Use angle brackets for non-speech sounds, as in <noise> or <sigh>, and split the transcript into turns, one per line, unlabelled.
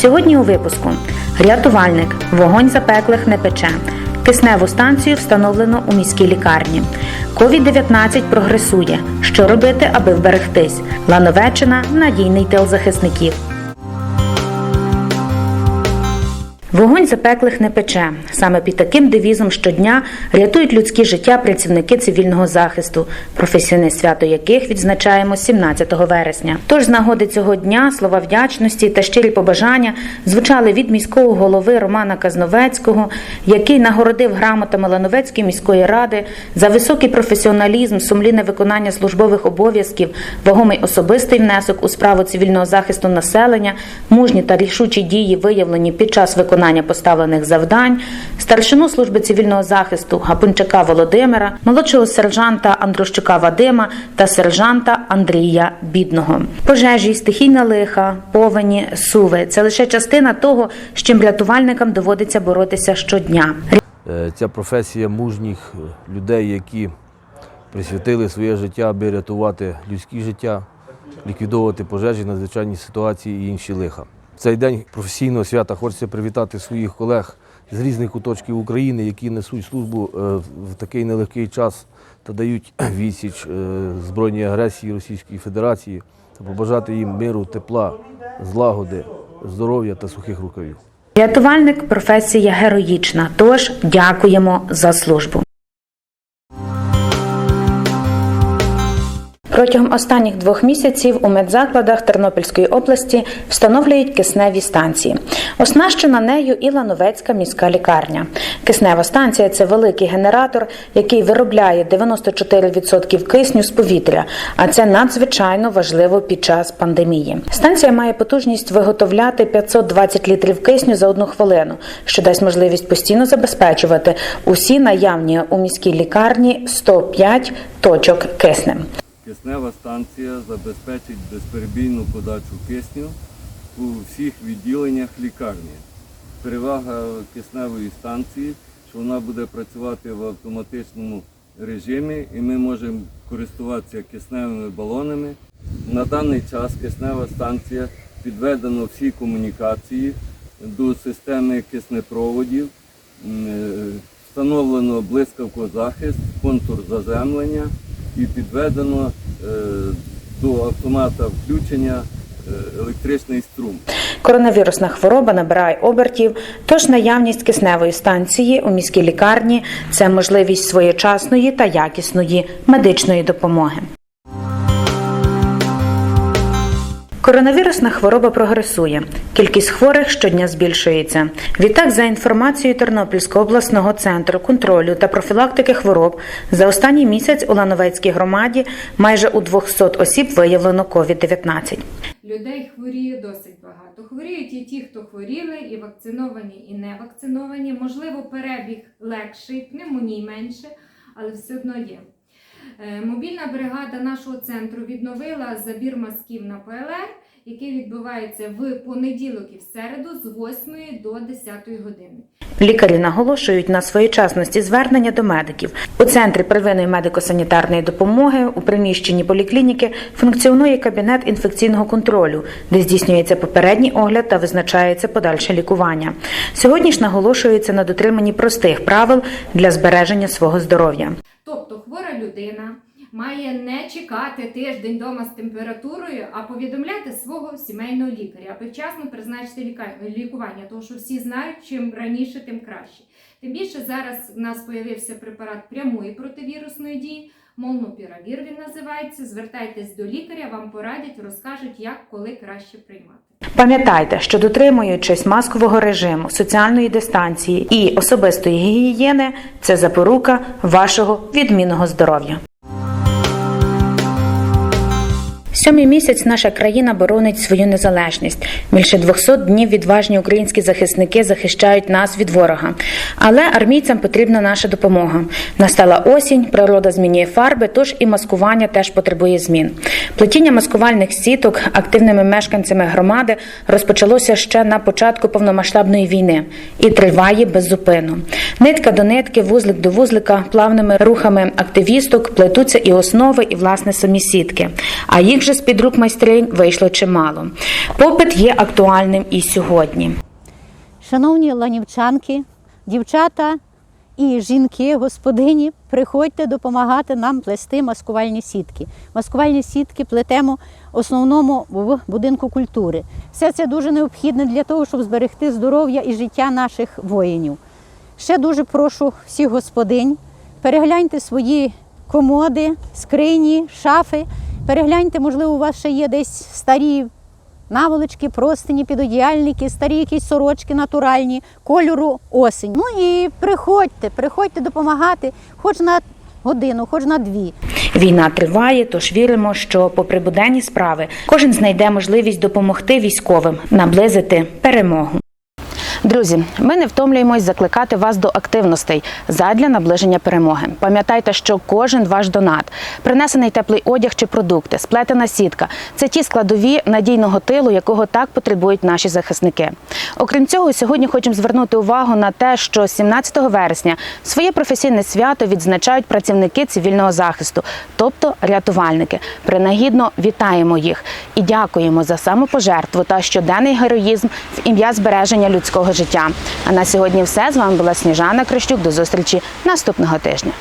Сьогодні у випуску рятувальник, вогонь запеклих не пече. Кисневу станцію встановлено у міській лікарні. COVID-19 прогресує. Що робити, аби вберегтись? Лановеччина надійний тил захисників. Вогонь запеклих не пече. Саме під таким девізом щодня рятують людські життя працівники цивільного захисту, професійне свято яких відзначаємо 17 вересня. Тож з нагоди цього дня слова вдячності та щирі побажання звучали від міського голови Романа Казновецького, який нагородив грамотами Лановецької міської ради за високий професіоналізм, сумлінне виконання службових обов'язків, вагомий особистий внесок у справу цивільного захисту населення, мужні та рішучі дії, виявлені під час виконання поставлених завдань, старшину служби цивільного захисту Гапунчака Володимира, молодшого сержанта Андрущука Вадима та сержанта Андрія Бідного. Пожежі, стихійна лиха, повені, суви це лише частина того, з чим рятувальникам доводиться боротися щодня.
Е, Ця професія мужніх людей, які присвятили своє життя, аби рятувати людські життя, ліквідовувати пожежі, надзвичайні ситуації і інші лиха. Цей день професійного свята хочеться привітати своїх колег з різних куточків України, які несуть службу е, в такий нелегкий час та дають <clears throat> відсіч е, збройній агресії Російської Федерації та побажати їм миру, тепла, злагоди, здоров'я та сухих рукавів.
Рятувальник професія героїчна. Тож дякуємо за службу. Протягом останніх двох місяців у медзакладах Тернопільської області встановлюють кисневі станції. Оснащена нею і Лановецька міська лікарня. Киснева станція це великий генератор, який виробляє 94% кисню з повітря, а це надзвичайно важливо під час пандемії. Станція має потужність виготовляти 520 літрів кисню за одну хвилину, що дасть можливість постійно забезпечувати усі наявні у міській лікарні 105 точок киснем.
Киснева станція забезпечить безперебійну подачу кисню у всіх відділеннях лікарні. Перевага кисневої станції, що вона буде працювати в автоматичному режимі і ми можемо користуватися кисневими балонами. На даний час киснева станція підведено всі комунікації до системи киснепроводів, е, встановлено блискавкозахист, контур заземлення і підведено е, до автомата включення е, електричний струм.
Коронавірусна хвороба набирає обертів, тож наявність кисневої станції у міській лікарні це можливість своєчасної та якісної медичної допомоги. Коронавірусна хвороба прогресує. Кількість хворих щодня збільшується. Відтак, за інформацією Тернопільського обласного центру контролю та профілактики хвороб, за останній місяць у Лановецькій громаді майже у 200 осіб виявлено COVID-19.
Людей хворіє досить багато. Хворіють і ті, хто хворіли, і вакциновані, і не вакциновані. Можливо, перебіг легший, пневмоній менше, але все одно є. Е, Мобільна бригада нашого центру відновила забір мазків на ПЛР, який відбувається в понеділок і в середу з 8 до 10 години.
Лікарі наголошують на своєчасності звернення до медиків. У центрі первинної медико-санітарної допомоги у приміщенні поліклініки функціонує кабінет інфекційного контролю, де здійснюється попередній огляд та визначається подальше лікування. Сьогодні ж наголошується на дотриманні простих правил для збереження свого здоров'я.
Тобто хвора людина має не чекати тиждень вдома з температурою, а повідомляти свого сімейного лікаря, аби вчасно призначити лікування, тому що всі знають, чим раніше, тим краще. Тим більше зараз в нас з'явився препарат прямої противірусної дії. Молнупіравір він називається. Звертайтесь до лікаря, вам порадять, розкажуть, як коли краще приймати.
Пам'ятайте, що дотримуючись маскового режиму, соціальної дистанції і особистої гігієни, це запорука вашого відмінного здоров'я. Сьомий місяць наша країна боронить свою незалежність. Більше 200 днів відважні українські захисники захищають нас від ворога. Але армійцям потрібна наша допомога. Настала осінь, природа змінює фарби, тож і маскування теж потребує змін. Плетіння маскувальних сіток активними мешканцями громади розпочалося ще на початку повномасштабної війни і триває беззупинно. Нитка до нитки, вузлик до вузлика, плавними рухами активісток плетуться і основи, і власне самі сітки. А їх Книг же з-під рук майстринь вийшло чимало. Попит є актуальним і сьогодні.
Шановні ланівчанки, дівчата і жінки, господині, приходьте допомагати нам плести маскувальні сітки. Маскувальні сітки плетемо в основному в будинку культури. Все це дуже необхідне для того, щоб зберегти здоров'я і життя наших воїнів. Ще дуже прошу всіх господинь, перегляньте свої комоди, скрині, шафи. Перегляньте, можливо, у вас ще є десь старі наволочки, простині, підодіяльники, старі якісь сорочки натуральні, кольору осінь. Ну і приходьте, приходьте допомагати, хоч на годину, хоч на дві.
Війна триває, тож віримо, що, попри буденні справи, кожен знайде можливість допомогти військовим наблизити перемогу. Друзі, ми не втомлюємось закликати вас до активностей задля наближення перемоги. Пам'ятайте, що кожен ваш донат, принесений теплий одяг чи продукти, сплетена сітка це ті складові надійного тилу, якого так потребують наші захисники. Окрім цього, сьогодні хочемо звернути увагу на те, що 17 вересня своє професійне свято відзначають працівники цивільного захисту, тобто рятувальники. Принагідно вітаємо їх і дякуємо за самопожертву та щоденний героїзм в ім'я збереження людського життя. А на сьогодні все з вами була Сніжана Крищук. До зустрічі наступного тижня.